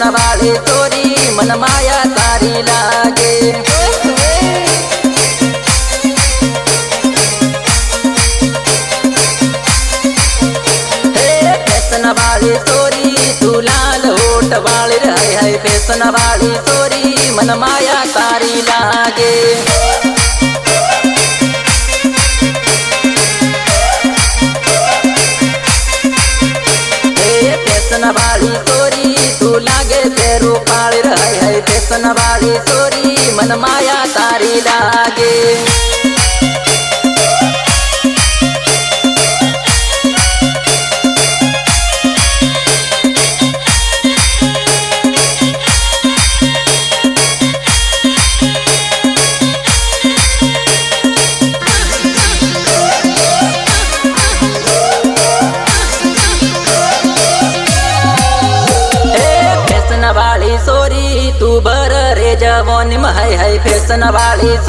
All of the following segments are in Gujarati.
about it's and I've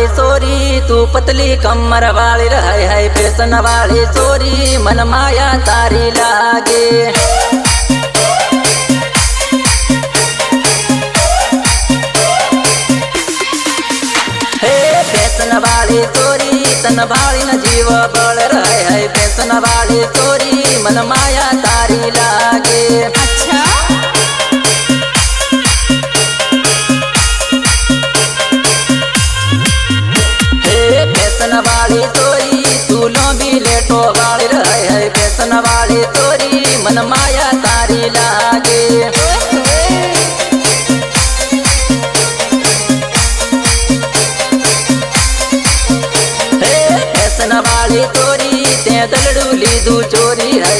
वाली सोरी तू पतली कमर वाली रहे है फैसन वाली सोरी मन माया तारी लागे वाली तोरी तन भाली न जीव बल रहे है फैसन वाली तोरी मन माया तारी लागे अच्छा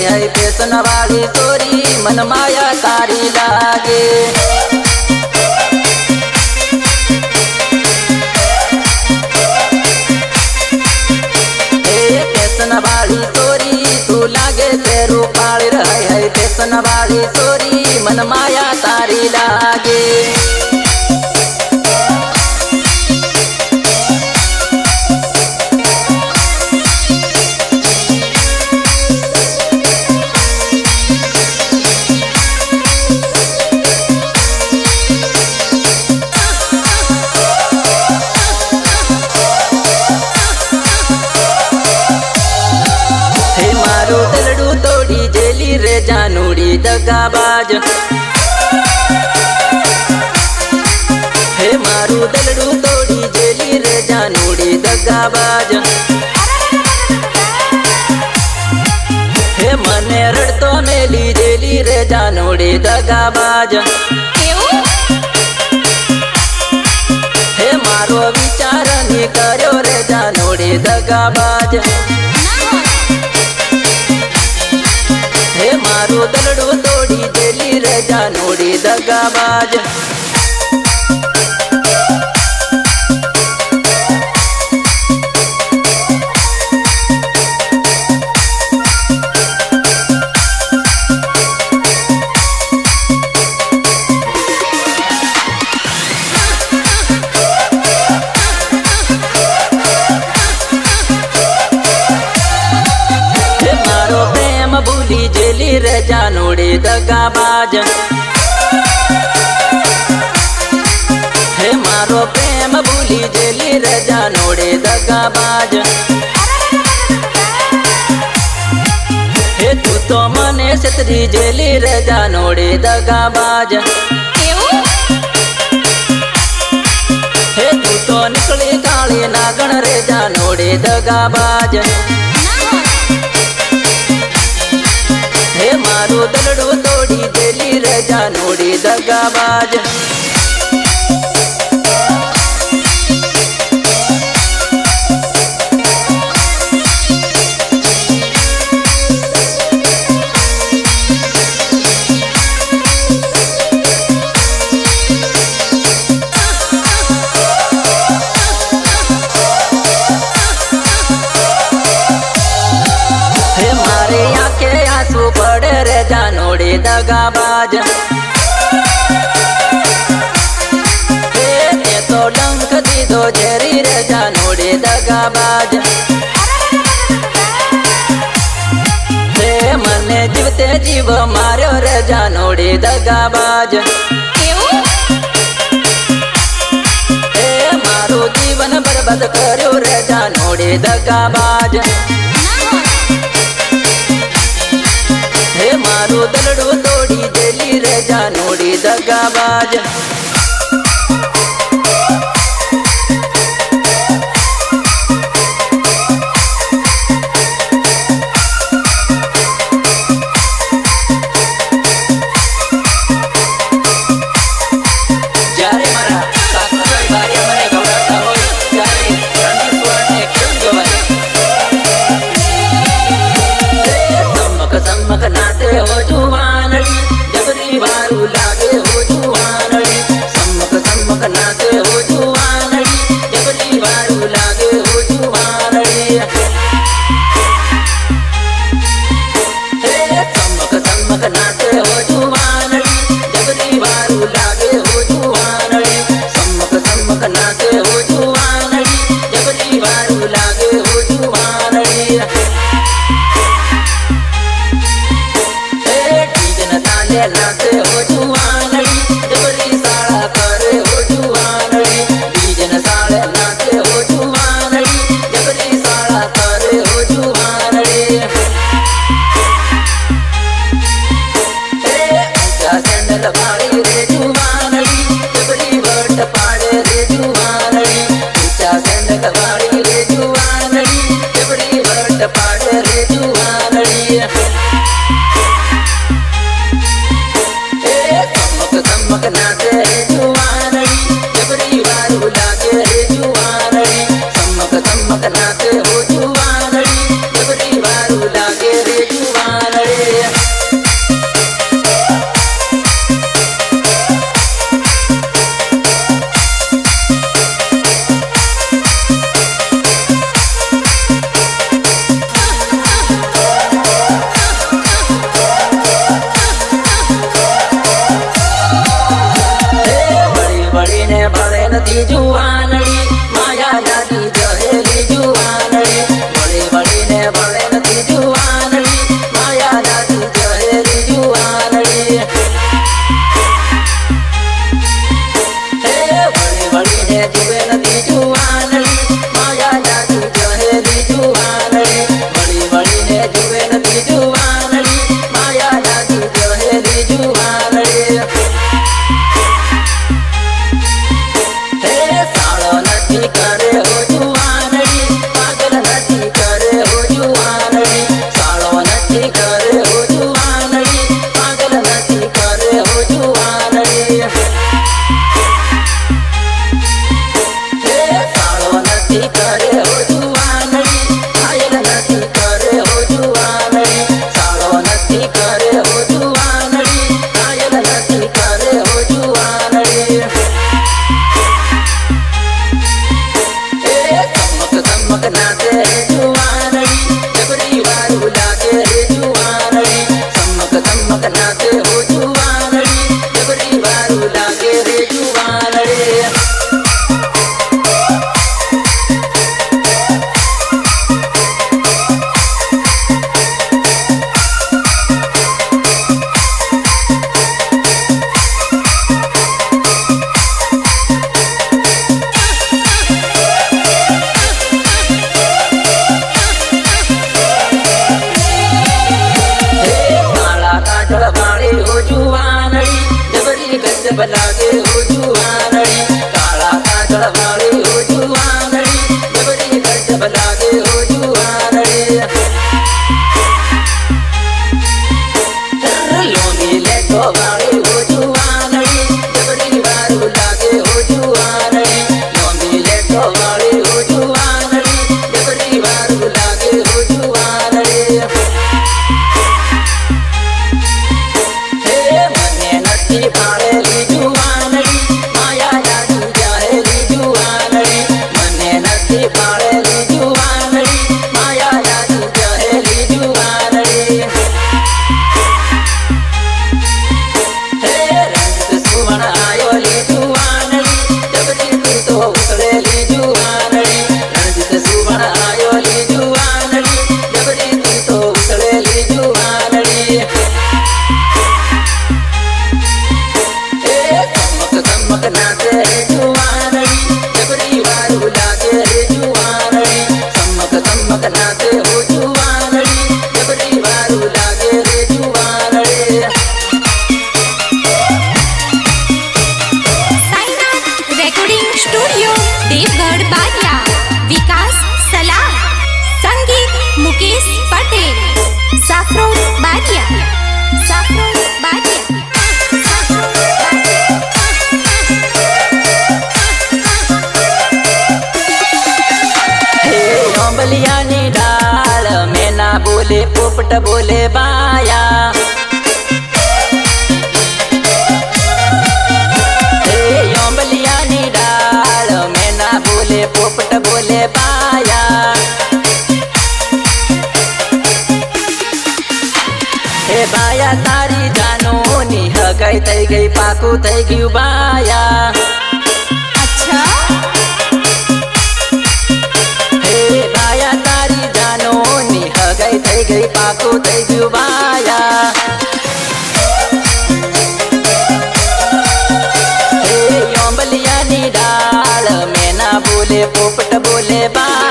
है फेसन वाली तोरी मन माया तारी लागे फेसन तोरी तू लागे तेरू पाल रहे है फेसन वाली બાજ હે મને રડતો મેલી જેલી રે જાનોડી દગાબાજ હે મારો વિચાર ની કર્યો રે જાનોડી દગાબાજ હે મારું દલડું તોડી જેલી રે જાનોડી દગાબાજ બાજ હે મારો પ્રેમ ભૂલી જેલી રજા નોડે દગાબાજ હે તું તો મને છત્રી જેલી રજા નોડે દગા હે તું તો નીકળી કાળી નાગણ રેજા નોડે દગાબાજ હે મારો દલડું તોડી દેલી રજા નોડી દગાબાજ દગાબાજ એ કેતો લંક દીધો જેરી રે જાનુડી દગાબાજ રે મને જીવતે જીવ માર્યો રે જાનુડી દગાબાજ એ મારું જીવન બરબાદ કર્યો રે જાનુડી દગાબાજ ನಾನು ದೊರಡು ತೋಡಿ ಡೆಲ್ಲಿ ರಜಾ ನೋಡಿದ Yeah. झूठ बोले बाया पोपट बोले बाया तारी जानो नी हगै तई गई पाकू तई गयू बाया vaya. Hey, नी Baliani, dal, mena, bole, popata, bole, bye.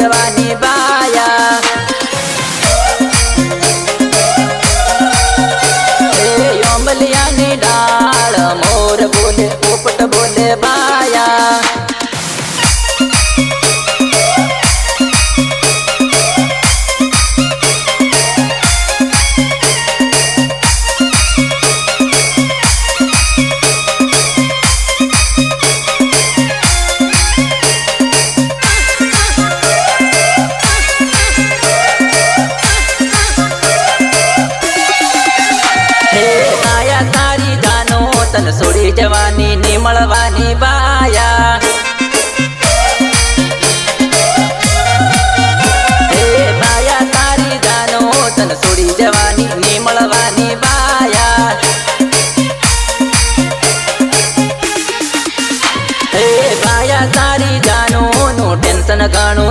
Yeah.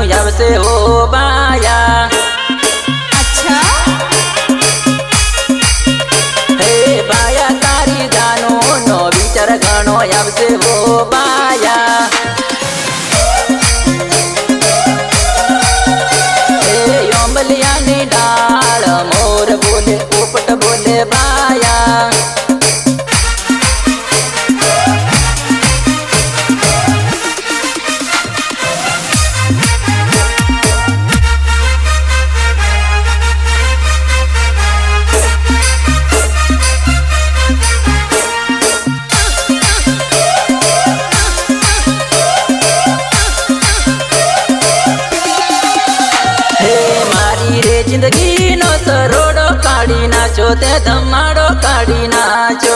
આવશે હો જિંદગીનો સરોડો કાઢી નાચો તે ધમાડો કાઢી નાચો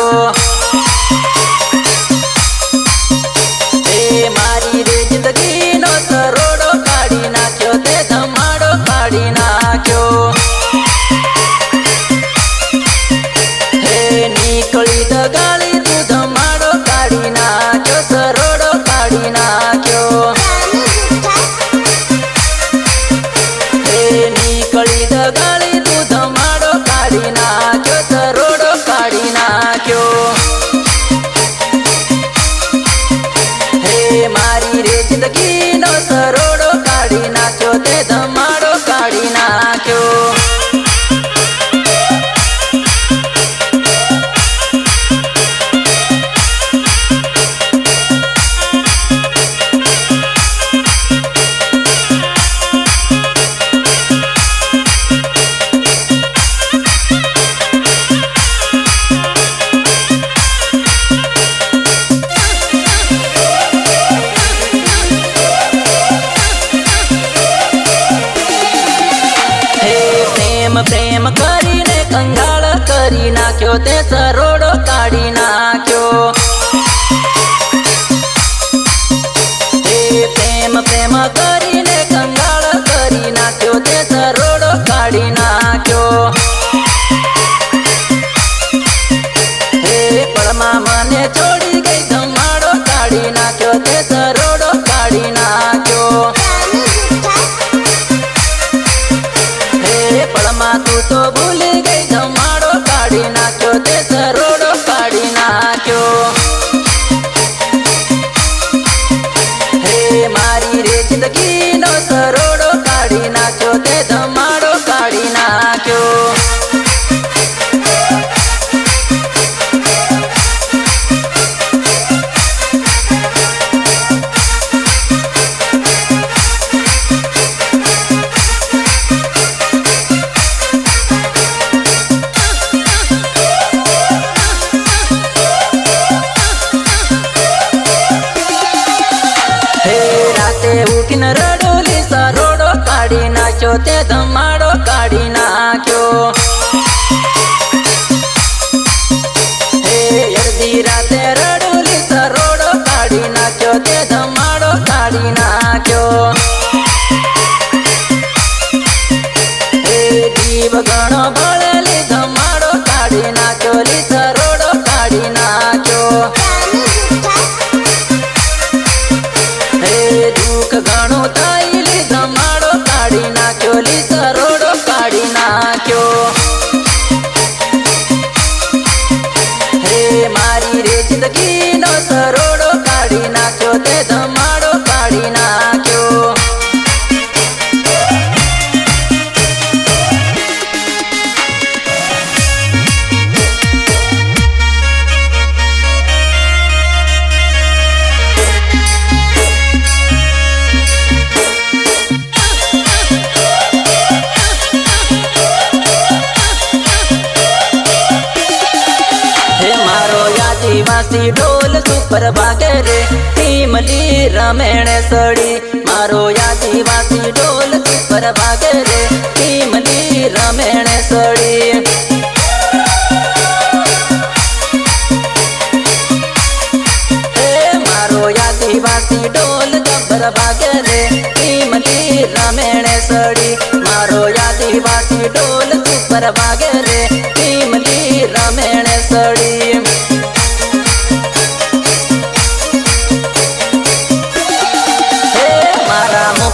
ભાગે રે કિંમતી રમેણે સડી મારો આદિવાસી ઢોલ પર ભાગે રે કિંમતી રમેણે સડી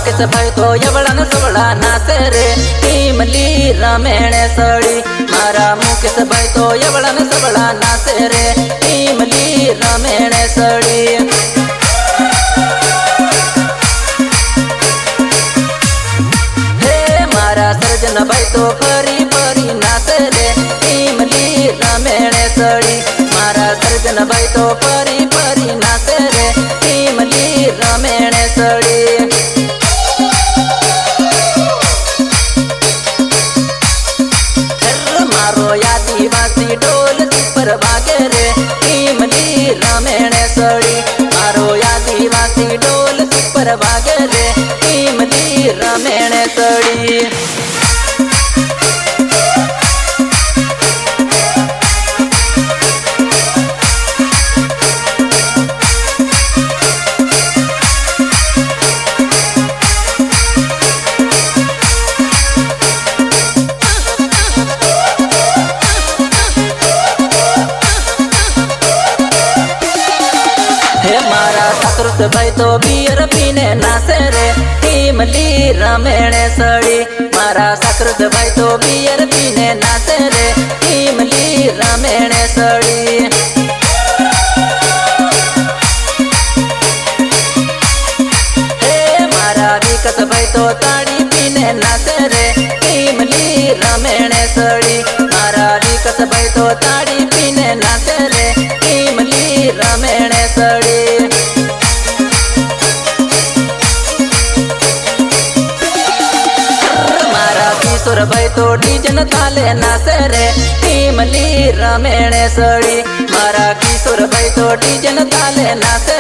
કેસ ભાઈ તો યવળન સવળા નાસે રે ટીમલી રમેણે સળી મારા મુકેશ ભાઈ તો યવળન સવળા નાસે રે ટીમલી રમેણે સળી सुनबै तो फरी फरी नाचले इमली रमेणे सड़ी मारा सर्जन बै तो फरी फरी नाचले मारो आदिवासी ढोल पर भागे रे इमली रमेणे सड़ी मारो आदिवासी ढोल पर भागे रे इमली रमेणे सड़ी નાથ ભાઈ તો પિયર પીને નાચે રે ટીમલી રમેણે સળી હે મારા વિકસ ભાઈ તો તાળી પીને નાચે રે નાસે નાસે રે ટીમલી રમેણે સળી મારા કિશોર ભાઈ તો ટીજન તાલે નાસે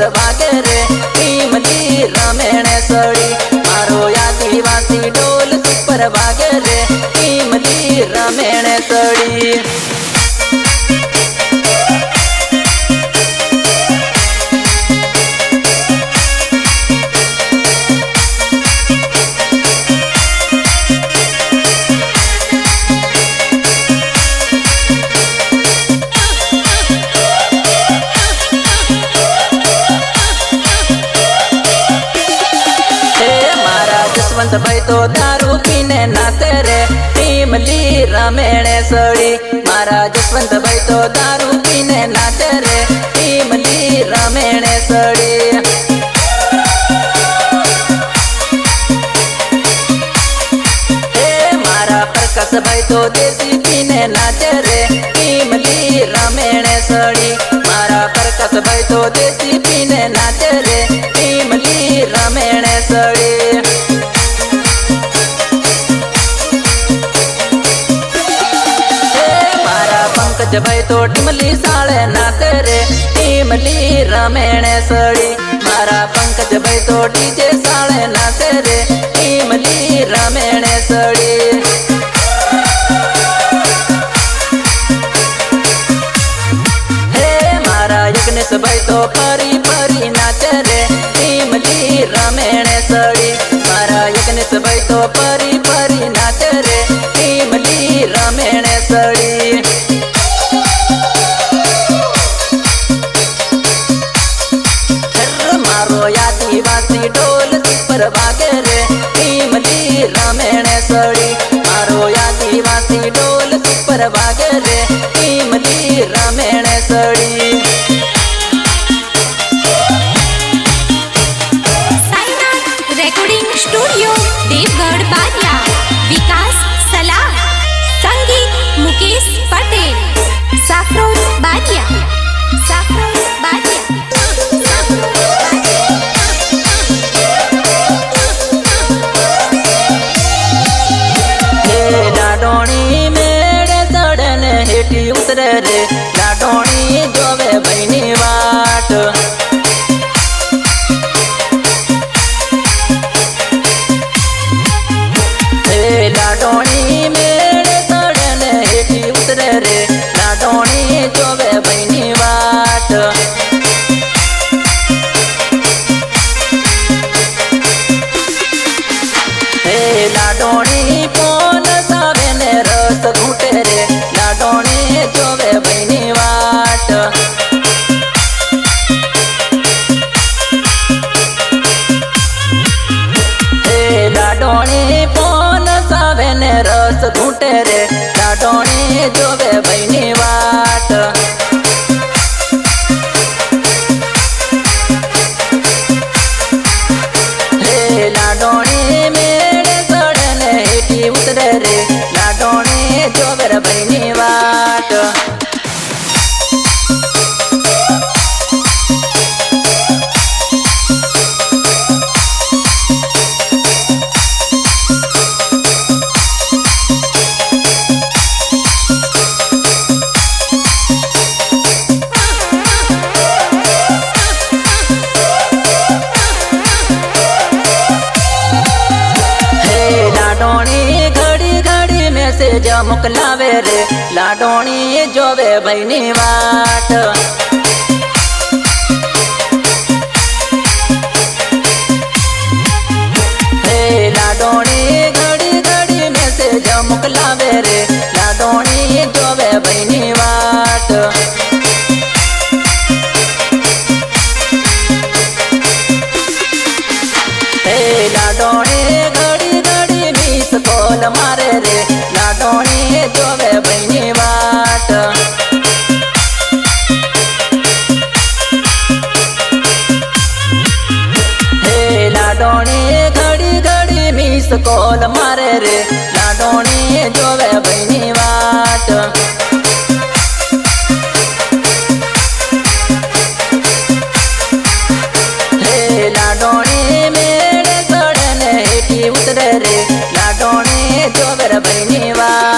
સુંદર વાગે રે ભીમજી રમેણે સળી મારો આદિવાસી ઢોલ સુપર વાગે રે ભીમજી રમેણે સળી સબાઈ તો દેસી પીને નાચે રે ઈમલી રામેણે સડી મારા પર કસબાઈ તો દેસી પીને નાચે રે ઈમલી રામેણે સડી ઓ મારા पंकज ભાઈ તો ટમલી સાળે નાચે રે ઈમલી રામેણે સડી તો ફરી ફરી નાચે રે ટીમલી રમેણે સળી મારા યજ્ઞેશ ભાઈ તો ફરી ફરી નાચે રે ટીમલી રમેણે સળી મારો આદિવાસી ઢોલ પર વાગે રે ટીમલી રમેણે સળી મારો આદિવાસી ઢોલ પર વાગે રે Don't need to be. પૈસા મોકલાવે રે લાડોણી જોવે ભાઈની વાટ લાડોણી ઘડી ઘડી મેસેજ મોકલાવે રે લાડોણી ઘડી ઘડી મિસ કોલ મારે રે લાડોણી જોવે ભાઈની વાત લાડોણી મેળે સડે ને એટી ઉતરે રે લાડોણી જોવે ભાઈની વાત